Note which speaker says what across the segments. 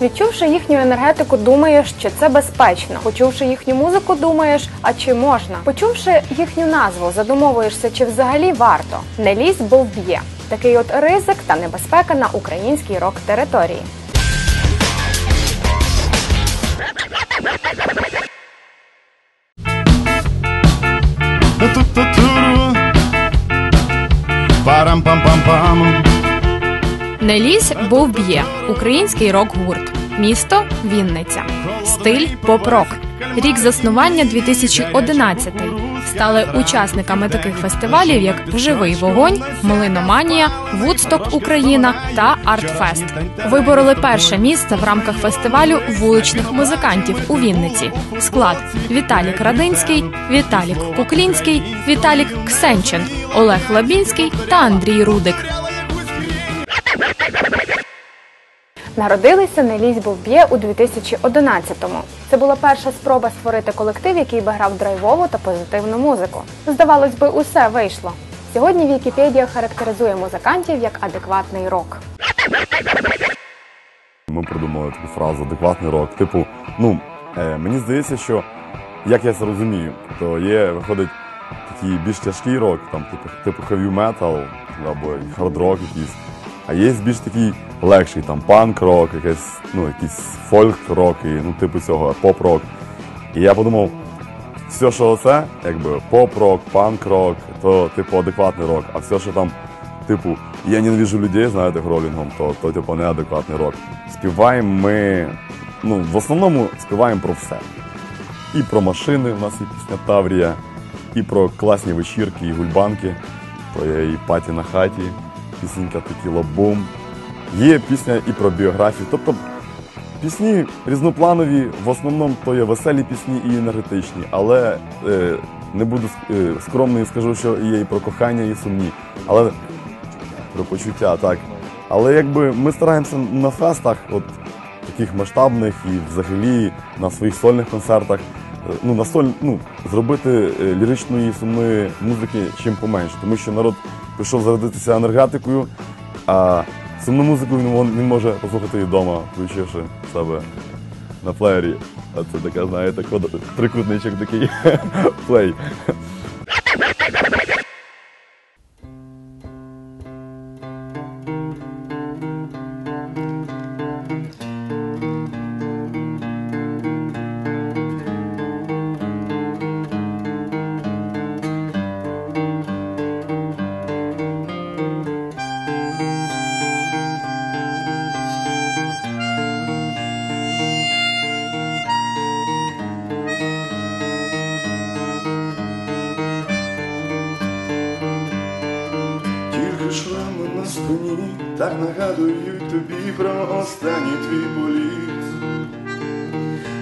Speaker 1: Відчувши їхню енергетику, думаєш, що це безпечно. Почувши їхню музику, думаєш, а чи можна? Почувши їхню назву, задумовуєшся, чи взагалі варто. Не лізь, бо вб'є. Такий от ризик та небезпека на українській рок території.
Speaker 2: Парам-пам-пам-пам.
Speaker 3: Не лізь, бо вб'є. Український рок-гурт. Місто Вінниця. Стиль поп-рок. Рік заснування 2011. Стали учасниками таких фестивалів, як Живий вогонь, Млиноманія, Вудсток Україна та Артфест. Вибороли перше місце в рамках фестивалю вуличних музикантів у Вінниці. Склад Віталік Радинський, Віталік Куклінський, Віталік Ксенчин, Олег Лабінський та Андрій Рудик.
Speaker 1: Народилися не лізь, бо вб'є у 2011-му. Це була перша спроба створити колектив, який би грав драйвову та позитивну музику. Здавалось би, усе вийшло. Сьогодні Вікіпедія характеризує музикантів як адекватний рок.
Speaker 4: Ми придумали таку фразу адекватний рок. Типу, ну е, мені здається, що як я це розумію, то є, виходить такий більш тяжкий рок, там, типу, типу heavy metal або хард-рок якийсь. А є більш такий легший, там панк-рок, якийсь, ну, якийсь фольк-рок, і, ну, типу цього, поп-рок. І я подумав, все, що це, якби поп-рок, панк-рок, то типу адекватний рок, а все, що там, типу, я ненавижу людей, знаєте, гролінгом, то, то типу неадекватний рок. Співаємо ми, ну, в основному співаємо про все. І про машини, у нас є пісня Таврія, і про класні вечірки, і гульбанки, то є і паті на хаті, пісенька Текіла Бум. Є пісня і про біографію. Тобто Пісні різнопланові, в основному то є веселі пісні і енергетичні, але е, не буду е, скромний скажу, що є і про кохання, і сумні. Але про почуття, так. Але якби ми стараємося на фестах, от таких масштабних і взагалі на своїх сольних концертах, е, ну, на соль, ну, зробити е, ліричної сумної музики чим поменше. Тому що народ прийшов зарядитися енергетикою, а сумну музику він, він може послухати і вдома, включивши себе на плеєрі. А це така, знаєте, трикутничок такий плей.
Speaker 2: Так нагадують тобі про останній твій політ.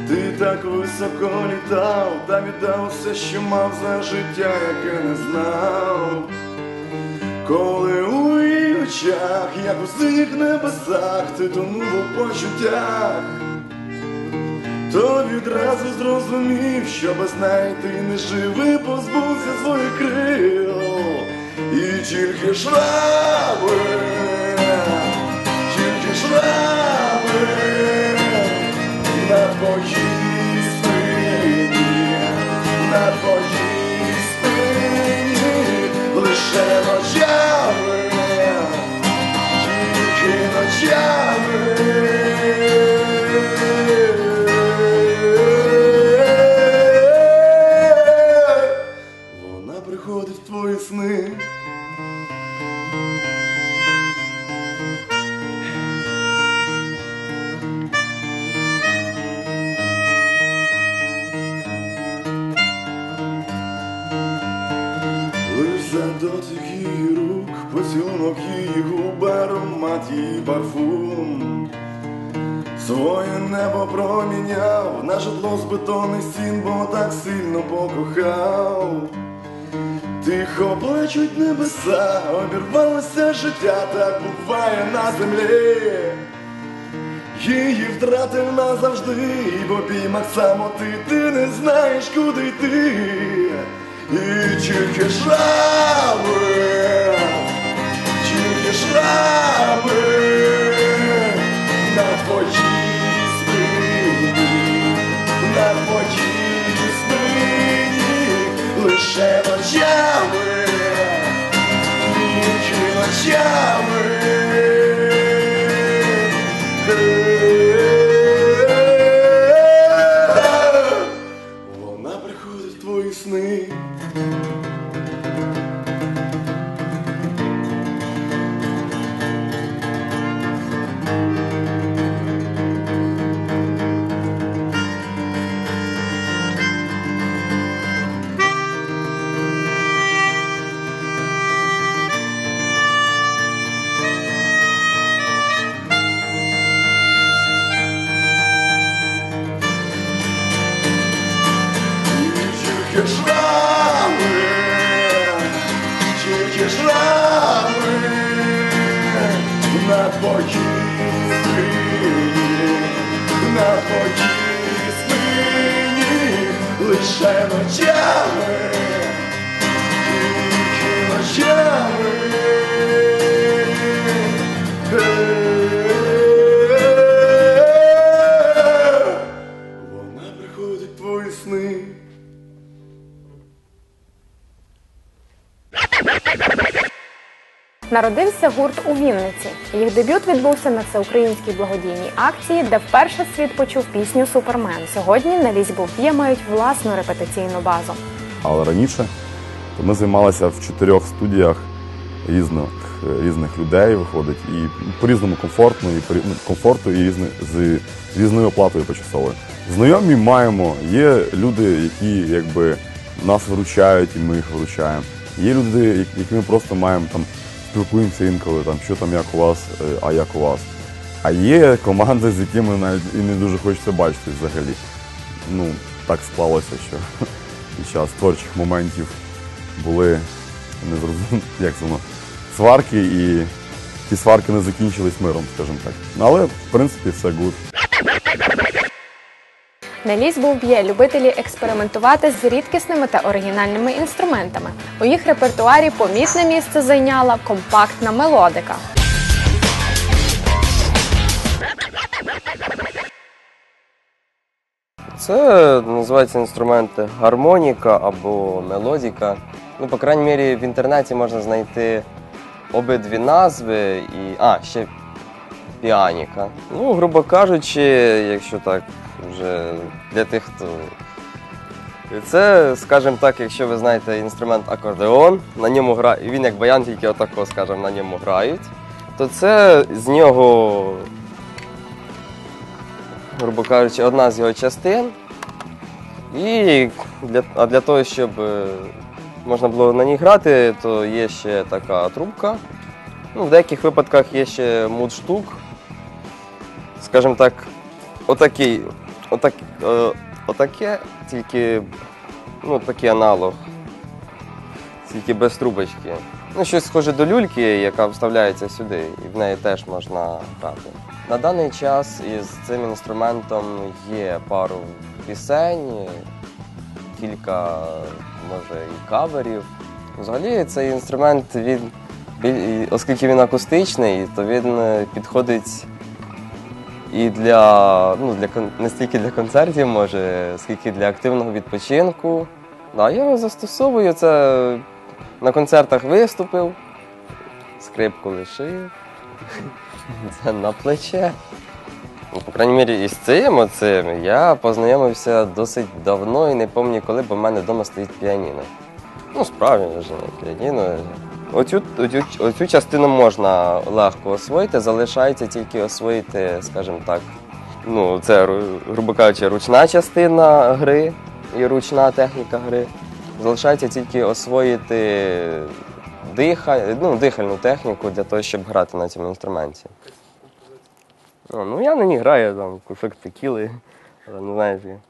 Speaker 2: Ти так високо літав та віддав все, що мав за життя, яке не знав. Коли у очах, як у синіх небесах, ти тонув у почуттях, то відразу зрозумів, що без неї ти не живий, позбувся своїх крил. І тільки шрами, твоїй спині, на лише ночами, тільки ночами. За дотик її рук, поцілунок її губ, аромат її парфум. Своє небо проміняв на житло з бетонних стін, бо так сильно покохав. Тихо плачуть небеса, обірвалося життя, так буває на землі. Її втратив назавжди, і в самоти ти не знаєш, куди йти і тільки шрами, тільки шрами на твоїй спині, на твоїй спині лише ночами, тільки ночами. тільки шрами, на твоїй на твоїй лише ночами, тільки ночами.
Speaker 1: Народився гурт у Вінниці. Їх дебют відбувся на всеукраїнській благодійній акції, де вперше світ почув пісню Супермен. Сьогодні на лізь мають власну репетиційну базу.
Speaker 4: Але раніше то ми займалися в чотирьох студіях різних, різних людей, виходить, і по-різному комфортно, і по комфорту, і різни, з різною оплатою почасовою. Знайомі маємо, є люди, які якби нас виручають, і ми їх виручаємо. Є люди, як- які ми просто маємо там спілкуємося інколи, там що там як у вас, е, а як у вас. А є команди, з якими навіть і не дуже хочеться бачити взагалі. Ну, так склалося, що під час творчих моментів були незрозумілі, як воно, сварки, і ті сварки не закінчились миром, скажімо так. Ну, Але, в принципі, все гуд.
Speaker 1: На лізь Бов'є любителі експериментувати з рідкісними та оригінальними інструментами. У їх репертуарі помітне місце зайняла компактна мелодика.
Speaker 5: Це називається інструмент гармоніка або мелодіка. Ну, по крайній мірі, в інтернеті можна знайти обидві назви і. А, ще піаніка. Ну, грубо кажучи, якщо так вже для тих, хто. Це, скажімо так, якщо ви знаєте інструмент акордеон, на ньому гра... він як баян, тільки отако, скажімо, на ньому грають, то це з нього грубо кажучи, одна з його частин. І для, а для того, щоб е, можна було на ній грати, то є ще така трубка. Ну, в деяких випадках є ще мудштук. Скажімо так, отакий, отак, е, отаке, тільки ну, такий аналог, тільки без трубочки. Ну, щось схоже до люльки, яка вставляється сюди, і в неї теж можна грати. На даний час із цим інструментом є пару пісень, кілька, може, і каверів. Взагалі цей інструмент, він, оскільки він акустичний, то він е, підходить і для, ну, для не стільки для концертів, може, скільки для активного відпочинку. Да, я його застосовую це на концертах виступив, скрипку лишив. Це на плече. Ну, По крайній мірі, із цим оцим я познайомився досить давно і не пам'ятаю коли, бо в мене вдома стоїть піаніно. Ну, справді вже не піаніно. Оцю, оцю, оцю частину можна легко освоїти, залишається тільки освоїти, скажімо так, ну, це, грубо кажучи, ручна частина гри і ручна техніка гри. Залишається тільки освоїти диха, ну, дихальну техніку для того, щоб грати на цьому інструменті. Ну я на ній граю там кусок текіли, але не знаю.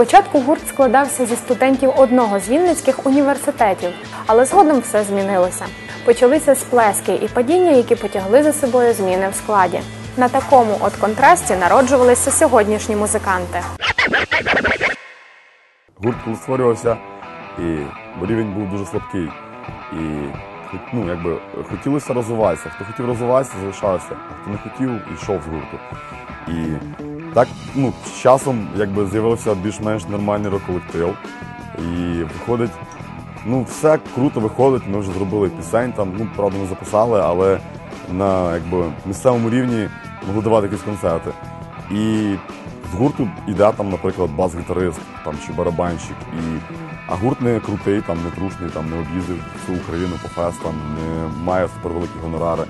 Speaker 1: Спочатку гурт складався зі студентів одного з вінницьких університетів, але згодом все змінилося. Почалися сплески і падіння, які потягли за собою зміни в складі. На такому от контрасті народжувалися сьогоднішні музиканти.
Speaker 4: Гурт створювався, і рівень був дуже слабкий. І ну, якби, хотілося розвиватися. Хто хотів розвиватися, залишався, а хто не хотів, йшов з гурту. І так ну, з часом якби, з'явився більш-менш нормальний рок-колектив. І виходить, ну, все круто виходить. Ми вже зробили пісень, там, ну, правда, не записали, але на якби, місцевому рівні могли давати якісь концерти. І з гурту йде там, наприклад, бас-гітарист там, чи барабанщик. І... А гурт не крутий, там, не трушний, там, не об'їздив всю Україну по фестам, не має супервеликі гонорари.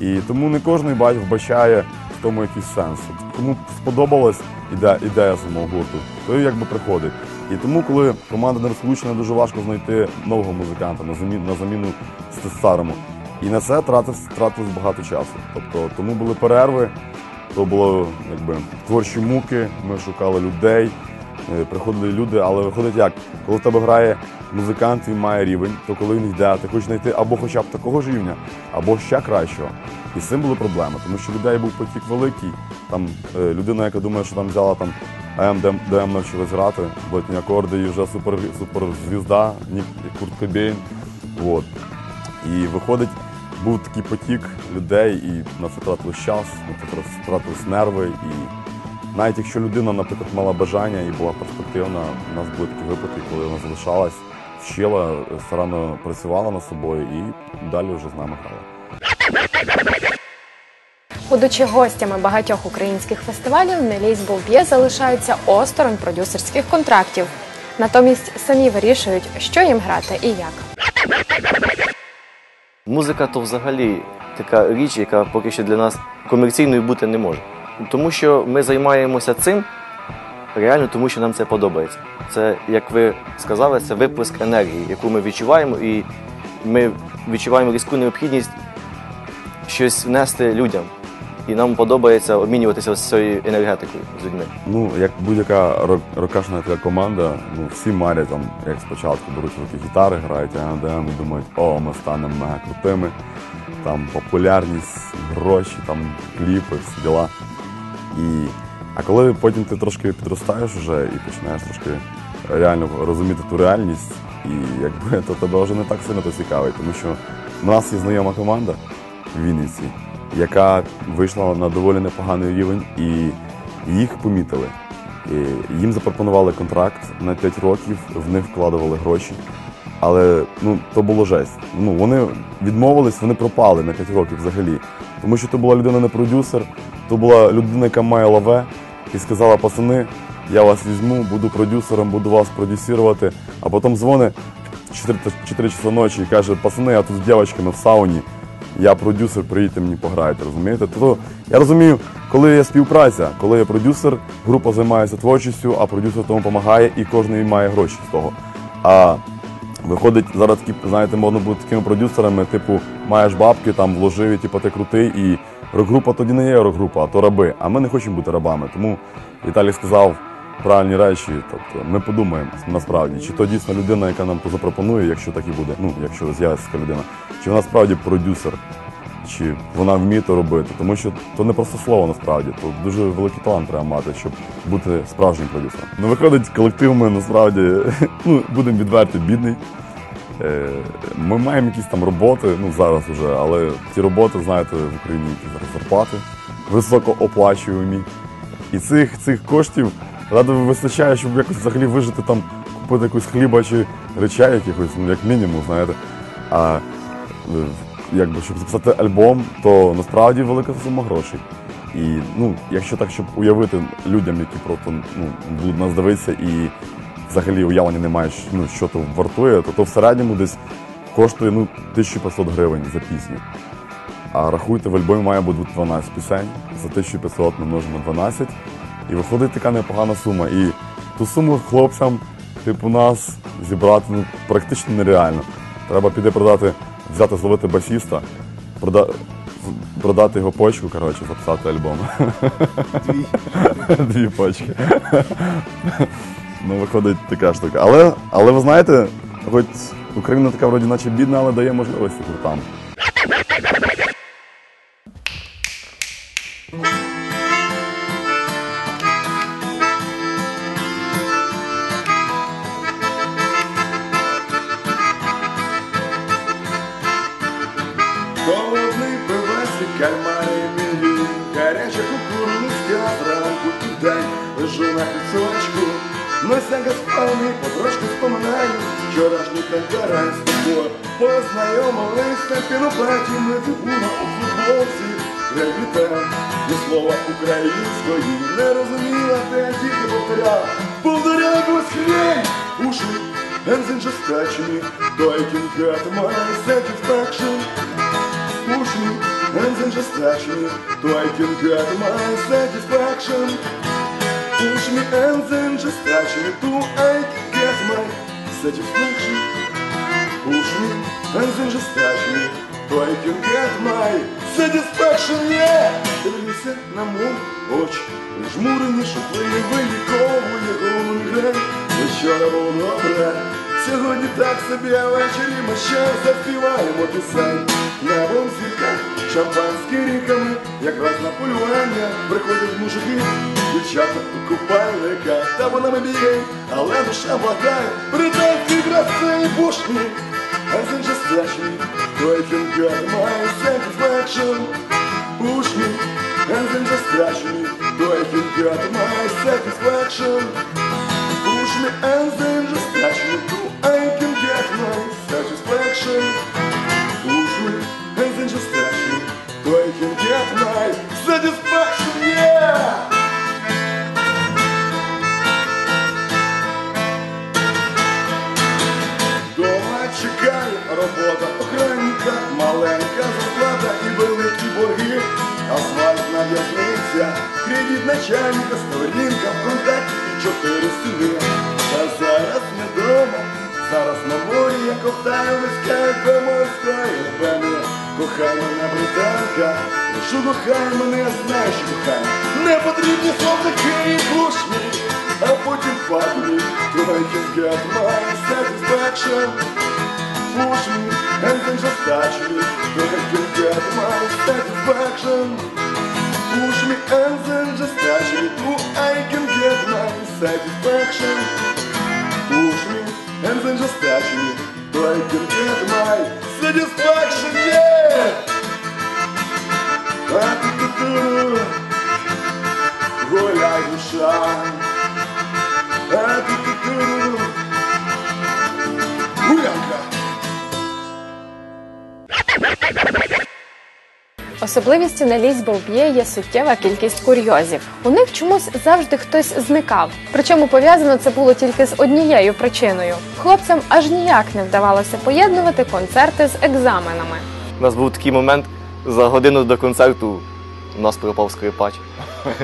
Speaker 4: І тому не кожен бать вбачає тому якийсь сенс. Тому сподобалась ідея, ідея самого гурту, То якби приходить. І тому, коли команда не розкручена, дуже важко знайти нового музиканта на заміну, на заміну ст- старому. І на це тратилось, тратилось багато часу. Тобто тому були перерви, то було якби творчі муки, ми шукали людей, приходили люди, але виходить як? Коли в тебе грає музикант, він має рівень, то коли він йде, ти хочеш знайти або хоча б такого ж рівня, або ще кращого. І з цим були проблеми, тому що людей був потік великий. Там е, людина, яка думає, що там взяла там АМ, ДМ, навчилась грати, блатні акорди і вже супер, суперзвізда, Курт Кобейн. От. І виходить, був такий потік людей, і на це тратилось час, на це трат- тратились нерви. І навіть якщо людина, наприклад, мала бажання і була перспективна, у нас були такі випадки, коли вона залишалась, вчила, старанно працювала над собою і далі вже з нами грала.
Speaker 1: Будучи гостями багатьох українських фестивалів, Неліс Бовб'є залишаються осторонь продюсерських контрактів. Натомість самі вирішують, що їм грати і як.
Speaker 6: Музика то взагалі така річ, яка поки що для нас комерційною бути не може. Тому що ми займаємося цим реально, тому що нам це подобається. Це, як ви сказали, це виплеск енергії, яку ми відчуваємо, і ми відчуваємо різку необхідність щось внести людям. І нам подобається обмінюватися ось цією енергетикою з людьми.
Speaker 4: Ну, як будь-яка рокашна така команда, ну всі марять там, як спочатку беруть руки гітари, грають АНДМ і думають, о, ми станемо мега крутими. Там популярність, гроші, там кліпи, діла. І, а коли потім ти трошки підростаєш вже і починаєш трошки реально розуміти ту реальність, і якби то тебе вже не так сильно то цікавить, тому що в нас є знайома команда в Вінниці, яка вийшла на доволі непоганий рівень, і їх помітили. І їм запропонували контракт на 5 років, в них вкладували гроші. Але ну, то було жесть. Ну, вони відмовились, вони пропали на 5 років взагалі. Тому що то була людина не продюсер, то була людина, яка має лаве, і сказала, пацани, я вас візьму, буду продюсером, буду вас продюсувати. А потім дзвонить 4, 4 часа ночі і каже, пацани, я тут з дівчатками в сауні, я продюсер, приїдьте мені пограйте, розумієте? Тобто я розумію, коли є співпраця, коли є продюсер, група займається творчістю, а продюсер тому допомагає і кожен має гроші з того. А Виходить, зараз такі, знаєте, можна бути такими продюсерами, типу, маєш бабки, там вложив, і типу, ти крутий, і рок-група тоді не є рок-група, а то раби. А ми не хочемо бути рабами. Тому Віталій сказав правильні речі. Тобто ми подумаємо насправді, чи то дійсно людина, яка нам то запропонує, якщо так і буде, ну, якщо з'явиться така людина, чи вона справді продюсер, чи вона вміє то робити. Тому що то не просто слово насправді, то дуже великий талант треба мати, щоб бути справжнім продюсером. Ну, виходить, колектив ми насправді ну, будемо відверті, бідний. Е, Ми маємо якісь там роботи, ну зараз вже, але ті роботи, знаєте, в Україні які зараз зарплати високооплачуємі. І цих, цих коштів радо вистачає, щоб якось взагалі вижити там, купити якусь хліба чи речей якихось, ну як мінімум, знаєте. А е, якби щоб записати альбом, то насправді велика сума грошей. І ну, якщо так, щоб уявити людям, які просто ну, будуть нас дивитися і взагалі уявлення не мають, ну, що то вартує, то, то в середньому десь коштує ну, 1500 гривень за пісню. А рахуйте, в альбомі має бути 12 пісень, за 1500 ми множимо 12, і виходить така непогана сума. І ту суму хлопцям, типу нас, зібрати ну, практично нереально. Треба піти продати, взяти, зловити басіста, прода... продати його почку, коротше, записати альбом. Дві. Дві почки. ну, виходить така штука. Але, але ви знаєте, хоч Україна така вроді наче бідна, але дає можливості гуртам.
Speaker 2: Лежу на пісочку. Но сяга спальні, потрошки споминаю вчорашній тангарань з тобою. Познайомились на піноплаті, ми тибуна у футболці. Гравітем, ні слова української не розуміла, де я тільки повторяв. Повторяй якусь хрень, me, though I can get my satisfaction. Push me and then just touch me So I can get my satisfaction Push me and then just touch me To I satisfaction. Push me and then just touch me, so I can get my satisfaction, yeah! Дивлюся на мов очі, жмурені шуплини виліковує головний грень. Вчора добре, сьогодні так собі, а ввечері ми ще заспіваємо пісень. Небом зірка, шампанські ріками, якраз на полювання приходять мужики, дівчата у купальниках, та вона ми бігають, але душа благає, британські краси. And then just touch me, so get my satisfaction. Push me, and then just touch me, I get my satisfaction. Push me, and then just touch me, so I can get my satisfaction. Кредит начальника, столінка, ВКонтакті і чотири стіни. Та зараз не дома, зараз на морі я ковтаю виска коморської певне. Кохай мене британка, що кохай мене, я знаю, що кохай. Не потрібні словники і пушні, а потім падні. I can get my satisfaction. Push me and then just touch me. I can get my satisfaction. Push me and then just touch me. So I can get my satisfaction. Push me and then just touch me. So I can get my satisfaction. Yeah! А-ту-ту-ту. Гуляй душа. А-ту-ту-ту. Гулянка.
Speaker 1: Особливістю на лізь б'є є суттєва кількість курйозів. У них чомусь завжди хтось зникав. Причому пов'язано це було тільки з однією причиною. Хлопцям аж ніяк не вдавалося поєднувати концерти з екзаменами.
Speaker 6: У нас був такий момент за годину до концерту. У нас пропав скрипач.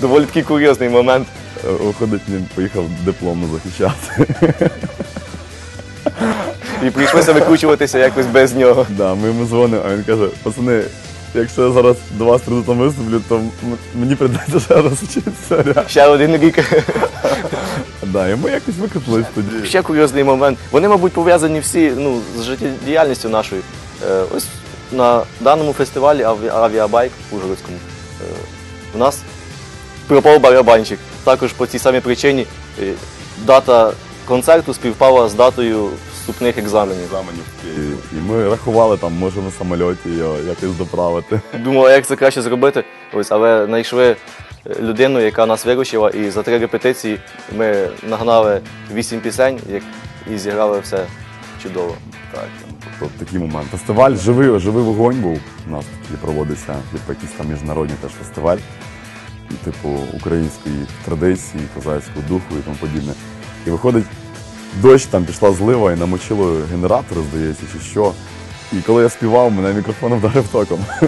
Speaker 6: Доволі такий курйозний момент.
Speaker 4: Е, Виходить, він поїхав дипломно захищати.
Speaker 6: І прийшлося викручуватися якось без нього.
Speaker 4: Да, ми йому дзвонимо, а він каже, пацани, якщо я зараз до вас там виступлю, то м- мені прийдеться ще раз вчитися. реально».
Speaker 6: Ще один рік.
Speaker 4: Да, і ми якось викрутились тоді.
Speaker 6: Ще курйозний момент. Вони, мабуть, пов'язані всі ну, з життєдіяльністю нашою. Е, ось на даному фестивалі аві- авіабайк у Ужгородському е, у нас пропав барабанчик. Також по цій самій причині е, дата концерту співпала з датою вступних екзаменів.
Speaker 4: Екзаменів. І, і ми рахували там, може на самольоті його якось доправити.
Speaker 6: Думали, як це краще зробити. Ось, але знайшли е, людину, яка нас виручила, і за три репетиції ми нагнали вісім пісень як- і зіграли все чудово.
Speaker 4: Так, тобто такий момент. Фестиваль живий, живий вогонь був. У нас такий проводиться, типу якийсь там міжнародний теж фестиваль. Типу, української традиції, козацького духу і тому подібне. І виходить, дощ там пішла злива і намочило генератори, здається, чи що. І коли я співав, мене мікрофон вдарив током.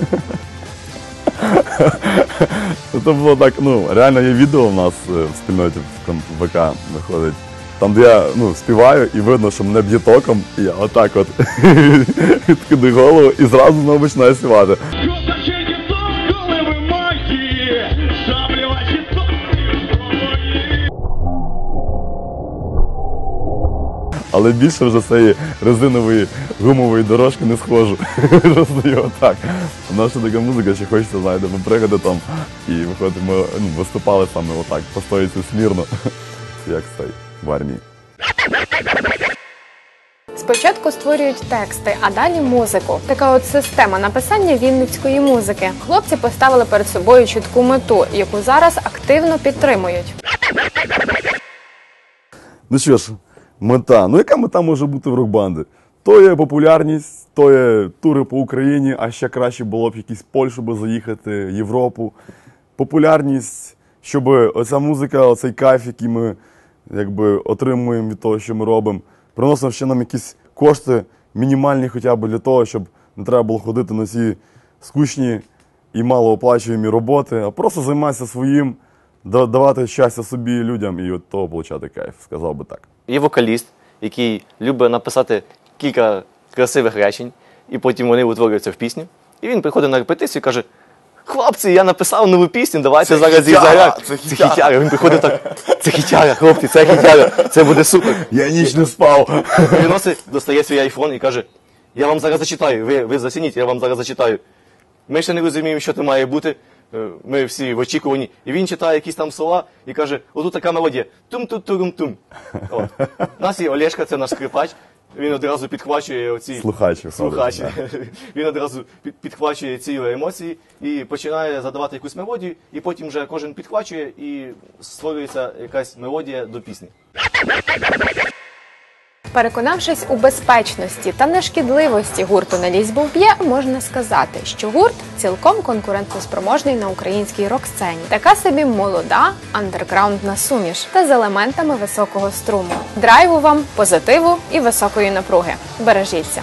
Speaker 4: Це було так, ну, реально є відео в нас е, в спільноті в ВК виходить. Там, де я ну, співаю, і видно, що мене б'є током, і я отак от відкидаю голову і зразу знову починаю співати. Але більше вже цієї резинової гумової дорожки не схожу. Роздаю отак. Наша така музика, що хочеться, знаєте, попригати там. І виходить, ми ну, виступали саме отак, постоїться смірно, як цей в армії.
Speaker 1: Спочатку створюють тексти, а далі музику. Така от система написання вінницької музики. Хлопці поставили перед собою чітку мету, яку зараз активно підтримують.
Speaker 4: Ну що ж, мета. Ну яка мета може бути в рок-банди? То є популярність, то є тури по Україні, а ще краще було б якісь Польщу би заїхати, Європу. Популярність, щоб оця музика, оцей кайф, який ми якби, отримуємо від того, що ми робимо, приносив ще нам якісь кошти, мінімальні хоча б для того, щоб не треба було ходити на ці скучні і малооплачуємі роботи, а просто займатися своїм, да- давати щастя собі і людям і від того отримати кайф, сказав би так.
Speaker 6: Є вокаліст, який любить написати кілька красивих речень, і потім вони утворюються в пісню. І він приходить на репетицію і каже: Хлопці, я написав нову пісню, давайте зараз її заграємо».
Speaker 4: це
Speaker 6: Це
Speaker 4: хітяра.
Speaker 6: хітяра. Він приходить так, це хітяра, хлопці, це хітяра, це буде супер.
Speaker 4: Я ніч не спав.
Speaker 6: Приносить, достає свій айфон і каже: Я вам зараз зачитаю, ви, ви засініть, я вам зараз зачитаю. Ми ще не розуміємо, що це має бути. Е, Ми всі в очікуванні. І він читає якісь там слова і каже: отут така мелодія. Тум-ту-турум-тум. От. У нас є Олешка, це наш скрипач. Він одразу підхвачує оці
Speaker 4: Слухач виходить,
Speaker 6: слухач. Він одразу підхвачує ці емоції і починає задавати якусь мелодію, і потім вже кожен підхвачує і створюється якась мелодія до пісні.
Speaker 1: Переконавшись у безпечності та нешкідливості гурту на лізь, бо вб'є», можна сказати, що гурт цілком конкурентоспроможний на українській рок-сцені. Така собі молода андерграундна суміш та з елементами високого струму. Драйву вам, позитиву і високої напруги. Бережіться!